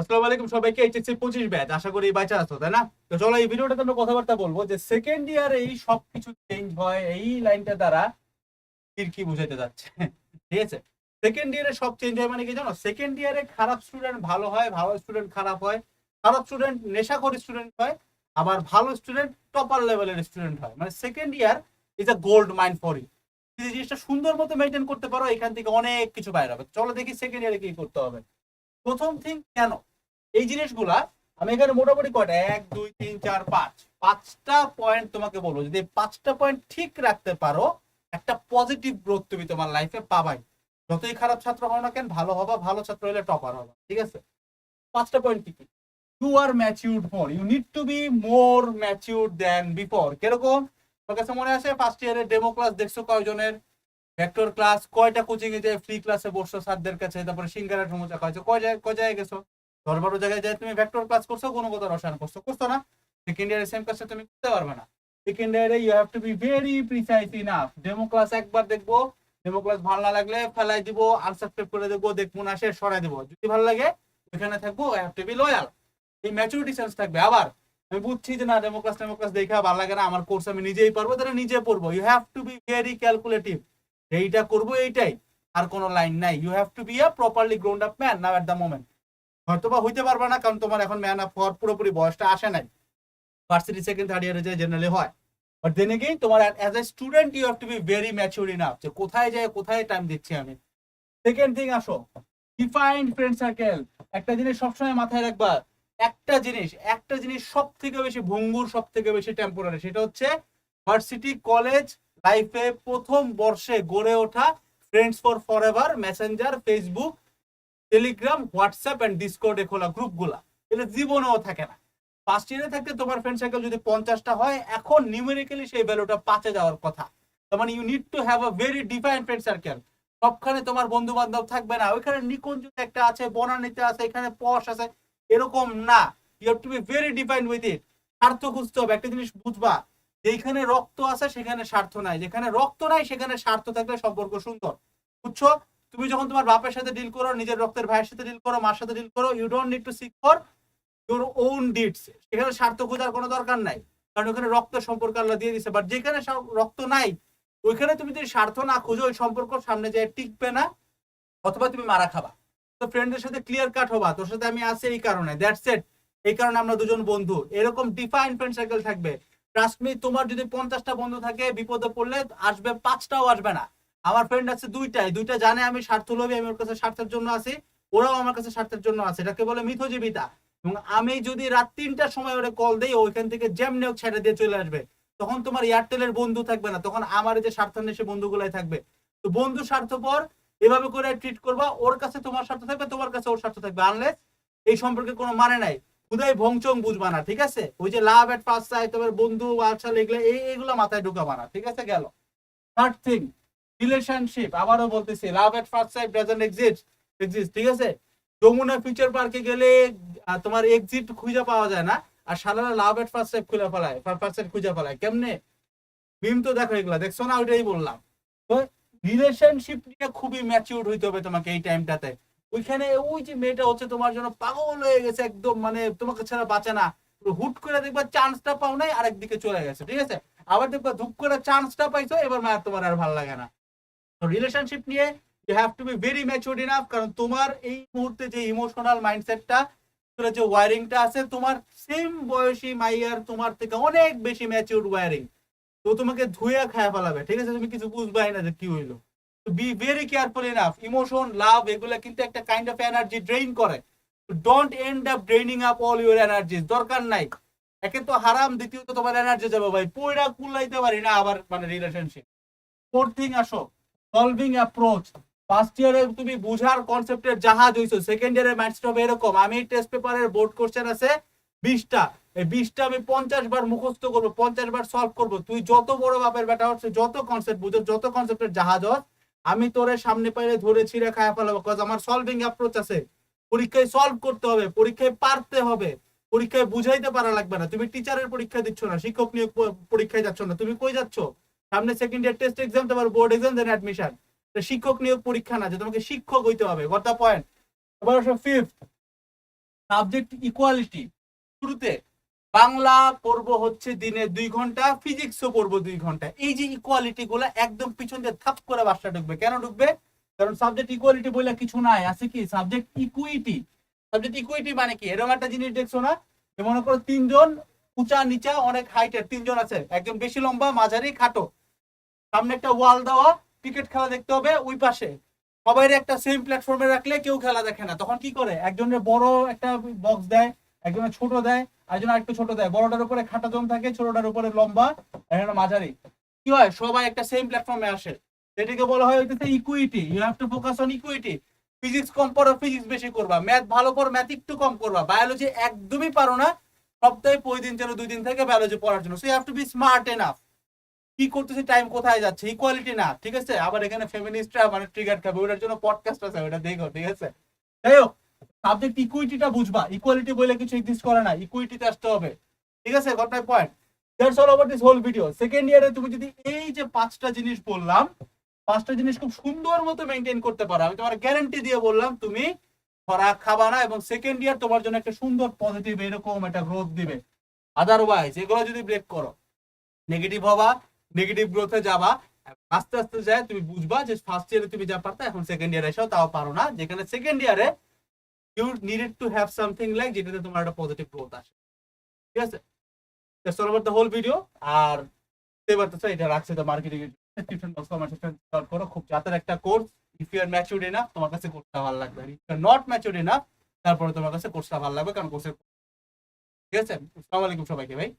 আসসালামু সবাইকে, এইচএসসি পঁচিশ ব্যাচ, আশা করি তাই না? তো চলো এই ভিডিওটাতে আমরা কথাবার্তা বলব যে সেকেন্ড ইয়ারে এই সব কিছু চেঞ্জ হয়, এই লাইনটা দ্বারা কি বুঝাইতে যাচ্ছে? ঠিক আছে? সেকেন্ড ইয়ারে সব চেঞ্জ হয় মানে কি জানো? সেকেন্ড ইয়ারে খারাপ স্টুডেন্ট ভালো হয়, ভালো স্টুডেন্ট খারাপ হয়। খারাপ স্টুডেন্ট স্টুডেন্ট হয়, আবার ভালো স্টুডেন্ট টপার লেভেলের স্টুডেন্ট হয়। মানে second year is a gold mind for you জিনিসটা সুন্দর মতো মেনটেন করতে পারো, এখান থেকে অনেক কিছু বাইরে হবে। চলো দেখি সেকেন্ড ইয়ারে কি করতে হবে। প্রথম থিং কেন? এই জিনিসগুলা আমি এখানে মোটামুটি কয়টা? এক, দুই, তিন, চার, পাঁচ। পাঁচটা পয়েন্ট তোমাকে বলব। যদি পাঁচটা পয়েন্ট ঠিক রাখতে পারো, একটা পজিটিভ গ্রোথ তুমি তোমার লাইফে পাবাই। যতই খারাপ ছাত্র হও না কেন, ভালো হবা, ভালো ছাত্র হলে টপার হবা। ঠিক আছে? পাঁচটা পয়েন্ট কি কি? You are matured more you need to be more matured then before কীরকম? তোর কাছে মনে আছে? ফার্স্ট ইয়ারের ডেমো ক্লাস দেখছ কয়জনের? ভেক্টর ক্লাস কয়টা কোচিং এ যায়? ফ্রি ক্লাসে বসছো স্যারদের কাছে, তারপরে সিঙ্গারা সমুচা খাইছো কয় জায়গায় কয় জায়গায় গেছো? দশ বারো জায়গায় যায়, তুমি ভেক্টর ক্লাস করছ, কোনো কথা রসায়ন করছ করছ না। সেকেন্ড ইয়ারে সেম ক্লাসে তুমি করতে পারবে না। সেকেন্ড ইয়ারে you have to be very precise enough demo class একবার দেখব ডেমো ক্লাস ভালো না লাগলে ফেলাই দিব আনসাবস্ক্রাইব করে দেবো দেখব না সে সরাই দেবো। যদি ভালো লাগে, ওইখানে থাকব I have to be loyal এই ম্যাচুরিটি সেন্স থাকবে। আবার, আমি বুঝছি যে না ডেমো ক্লাস ডেমো ক্লাস দেখে ভালো লাগে না, আমার কোর্স আমি নিজেই পারব, তাহলে নিজে পড়ব। You have to be very calculative এইটা করব এইটাই। আর কোনো লাইন নাই। You have to be a properly grown up man now at the moment হয়তো বা হইতে পারবে না, কারণ তোমার এখন ম্যান আপ হওয়ার পুরোপুরি বয়সটা আসে নাই। ভার্সিটি সেকেন্ড থার্ড ইয়ারে যে জেনারেলি হয়। বাট দেন এগেইন তোমার as a student you have to be very mature enough যে কোথায় যায়, কোথায় টাইম দিচ্ছি আমি। সেকেন্ড থিং আসো। ডিফাইন্ড ফ্রেন্ড সার্কেল একটা জিনিস সবসময় মাথায় রাখবা। একটা জিনিস একটা জিনিস সব থেকে বেশি ভঙ্গুর সব থেকে বেশি টেম্পোরারি সেটা হচ্ছে ভার্সিটি কলেজ লাইফে প্রথম বর্ষে গড়ে ওঠা friends for forever Messenger Facebook Telegram WhatsApp and ডিসকর্ডে খোলা গ্রুপগুলা এটা জীবনেও থাকে না। ফার্স্ট ইয়ারে থাকতে তোমার ফ্রেন্ড সার্কেল যদি পঞ্চাশটা হয়, এখন নিউমেরিক্যালি সেই ভ্যালুটা পাঁচে যাওয়ার কথা। তার মানে you need to have a very define friend circle সবখানে তোমার বন্ধু বান্ধব থাকবে না। ওইখানে নিকুঞ্জ একটা আছে, বনানীতে আছে, এখানে পশ আছে, এরকম না। You have to be very define with it স্বার্থ খুঁজতে হবে। একটা জিনিস বুঝবা। যেখানে রক্ত আছে, সেখানে স্বার্থ নাই। যেখানে রক্ত নাই, সেখানে স্বার্থ থাকলে সম্পর্ক সুন্দর। বুঝছ? তুমি যখন তোমার বাপের সাথে ডিল করো, নিজের রক্তের ভাইয়ের সাথে ডিল করো, মার সাথে ডিল করো you don't need to seek for your own deeds সেখানে স্বার্থ খোঁজার কোনো দরকার নাই। কারণ ওখানে রক্ত সম্পর্ক আল্লাহ দিয়ে দিছে বাট যেখানে রক্ত নাই, ওইখানে তুমি যদি স্বার্থ না খুঁজো, ওই সম্পর্ক সামনে যায় টিকবে না, অথবা তুমি মারা খাবা। তো ফ্রেন্ডের সাথে ক্লিয়ার কাট হবা। তোর সাথে আমি আছি এই কারণে। দ্যাটস এট এই কারণে আমরা দুজন বন্ধু। এরকম ডিফাইন ফ্রেন্ড সার্কেল থাকবে। ট্রাস্ট তোমার যদি পঞ্চাশটা বন্ধু থাকে, বিপদে পড়লে আসবে, পাঁচটাও আসবে না। আমার ফ্রেন্ড আছে দুইটাই, দুইটা জানে আমি স্বার্থ লোভী আমি ওর কাছে স্বার্থের জন্য আছি, ওরাও আমার কাছে স্বার্থের জন্য আছে, এটাকে বলে মিথজীবিতা। এবং আমি যদি রাত তিনটার সময় ওরা কল দেই ওইখান থেকে যেমনি ছেড়ে দিয়ে চলে আসবে। তখন তোমার এয়ারটেলের বন্ধু থাকবে না, তখন আমার যে স্বার্থান্বেষী বন্ধুগুলাই থাকবে। তো বন্ধু স্বার্থপর, এভাবে করে ট্রিট করবা, ওর কাছে তোমার স্বার্থ থাকবে, তোমার কাছে ওর স্বার্থ থাকবে আনলেস এই সম্পর্কে কোনো মানে নাই। খুদাই ভংচং বুঝবা না, ঠিক আছে? ওই যে লাভ এট ফার্স্ট সাইট তোমার বন্ধু আচ্ছা এগুলো মাথায় ঢুকাবা না, ঠিক আছে, গেল। থার্ড থিং রিলেশনশিপ আবারও বলতেছি love at first sight doesn't exist exist ঠিক আছে? যমুনা ফিউচার পার্কে গেলে তোমার এক্সিট খুঁজে পাওয়া যায় না, আর সালারা লাভ এট ফার্স্ট সাইট খুঁজে ফেলায় ফার্স্ট সাইট খুঁজে ফেলায়, কেমনে? মিম তো দেখো এগুলা, দেখছ না? ওইটাই বললাম। তো রিলেশনশিপ নিয়ে খুবই ম্যাচিউর হইতে হবে তোমাকে এই টাইমটাতে ওইখানে ওই যে মেয়েটা হচ্ছে তোমার জন্য পাগল হয়ে গেছে একদম মানে তোমাকে ছাড়া বাঁচে না। হুট করে দেখবা চান্সটা পাও নাই আরেক দিকে চলে গেছে, ঠিক আছে? আবার দেখবা ধুপ করে চান্সটা পাইছো, এবার মায়ের তোমার আর ভালো লাগে না। রিলেশনশিপ নিয়ে you have to be very mature enough কারণ তোমার এই মুহূর্তে যে ইমোশনাল মাইন্ডসেটটা যে ওয়ারিংটা আছে, তোমার সেম বয়সী মাইয়ার তোমার থেকে অনেক বেশি ম্যাচিউর ওয়ারিং তো তোমাকে ধুয়ে খায় ফেলাবে, ঠিক আছে? তুমি কিছু বুঝবাই না যে কি হইল। Be very careful enough emotion love এগুলা কিন্তু একটা কাইন্ড অফ এনার্জি ড্রেইন করে। Don't end up draining up all your energy দরকার নাই। একে তো হারাম, দ্বিতীয়ত তোমার এনার্জি যাবে ভাই। কুলাইতে পারি না আবার মানে রিলেশনশিপ ফোর্থ থিং আসো সলভিং অ্যাপ্রোচ ফার্স্ট ইয়ারে তুমি বুঝার কনসেপ্টের জাহাজ হইছো। সেকেন্ড ইয়ারে মাইন্ডসেট হবে এরকম। আমি টেস্ট পেপারের বোর্ড কোশ্চেন আছে বিশটা। এই বিশটা আমি পঞ্চাশ বার মুখস্থ করব, পঞ্চাশ বার সলভ করব। তুই যত বড় বাপের বেটা হচ্ছে, যত কনসেপ্ট বুঝো, যত কনসেপ্টের জাহাজ হস আমি তোরে সামনে পাইলে ধরে ছিঁড়ে খায় ফেলাবো কজ আমার সলভিং অ্যাপ্রোচ আছে। পরীক্ষায় সলভ করতে হবে, পরীক্ষায় পারতে হবে। পরীক্ষায় বুঝাইতে পারা লাগবে না। তুমি টিচারের পরীক্ষা দিচ্ছ না, শিক্ষক নিয়োগ পরীক্ষায় যাচ্ছ না। তুমি কই যাচ্ছ? সামনে সেকেন্ড ইয়ার টেস্ট এক্সাম তোমার বোর্ড এক্সাম দেন অ্যাডমিশন শিক্ষক নিয়োগ পরীক্ষা না, যে তোমাকে শিক্ষক হইতে হবে। গট দ্য পয়েন্ট এবার ফিফথ সাবজেক্ট ইকুয়ালিটি শুরুতে বাংলা পড়ব হচ্ছে দিনে দুই ঘণ্টা, ফিজিক্সও পড়ব দুই ঘণ্টা। এই যে ইকুয়ালিটি গুলা একদম পিছন দিয়ে থাপ করে বাসটা ঢুকবে। কেন ঢুকবে? কারণ সাবজেক্ট ইকুয়ালিটি বলে কিছু নাই, আছে কি? সাবজেক্ট ইকুইটি সাবজেক্ট ইকুইটি মানে কি? এরকম একটা জিনিস দেখছ না? যে মনে করো তিনজন উঁচা নিচা, অনেক হাইটের তিনজন আছে। একজন বেশি লম্বা, মাঝারি, খাটো। সামনে একটা ওয়াল দেওয়া ক্রিকেট খেলা দেখতে হবে, ওই পাশে। সবাই একটা সেম প্ল্যাটফর্মে রাখলে কেউ খেলা দেখে না। তখন কি করে? একজনের বড় একটা বক্স দেয়, একজনের ছোট দেয়। একজন আরেকটু ছোট দেয়। বড়টার উপরে খাটা জন থাকে, ছোটটার উপরে লম্বা এখানে মাঝারি। কি হয়, সবাই একটা সেম প্ল্যাটফর্মে আসে। এটাকে বলা হয় হইতেছে equity you have to focus on equity physics কম পড়ো ফিজিক্স বেশি করবা। ম্যাথ ভালো পড়ো ম্যাথ একটু কম করবা। বায়োলজি একদমই পারো না, সপ্তাহে পঁচিশ দিন যেন দুই দিন থেকে বায়োলজি পড়ার জন্য। So you have to be smart enough কি করতেছে টাইম কোথায় যাচ্ছে? ইকুয়ালিটি না, ঠিক আছে? আবার এখানে ফেমিনিস্টরা মানে ট্রিগার খাবে, ওটার জন্য পডকাস্ট আছে, ওটা দেখো, ঠিক আছে? যাই হোক সাবজেক্ট ইকুইটিটা বুঝবা। ইকুয়ালিটি বলে কিছু এক্সিস্ট করে না ইকুইটিতে আসতে হবে। ঠিক আছে? Got my point that's all over this whole video second ইয়ারে তুমি যদি এই যে পাঁচটা জিনিস বললাম, পাঁচটা জিনিস খুব সুন্দর মতো মেনটেন করতে পারো। আমি তোমার গ্যারান্টি দিয়ে বললাম, তুমি খরা খাবা না এবং সেকেন্ড ইয়ার তোমার জন্য একটা সুন্দর পজিটিভ এরকম একটা গ্রোথ দিবে। আদারওয়াইজ এগুলো যদি ব্রেক করো নেগেটিভ হবা নেগেটিভ গ্রোথে যাবা, আস্তে আস্তে যায়, তুমি বুঝবা যে ফার্স্ট ইয়ারে তুমি যা পারতা, এখন সেকেন্ড ইয়ারে এসেও তাও পারো না। যেখানে সেকেন্ড ইয়ারে you needed to have something like যেটাতে তোমার একটা পজিটিভ গ্রোথ আসে। ঠিক আছে? That's all the whole video আর এবার তো এটা রাখছে তো marketing description box comment section করো। খুব জাতের একটা course if you are matured enough তোমার কাছে কোর্সটা ভালো লাগবে। If you are not matured enough তারপরে তোমার কাছে কোর্সটা ভালো লাগবে, কারণ কোর্সের ঠিক আছে? আসসালামু আলাইকুম সবাইকে, ভাই।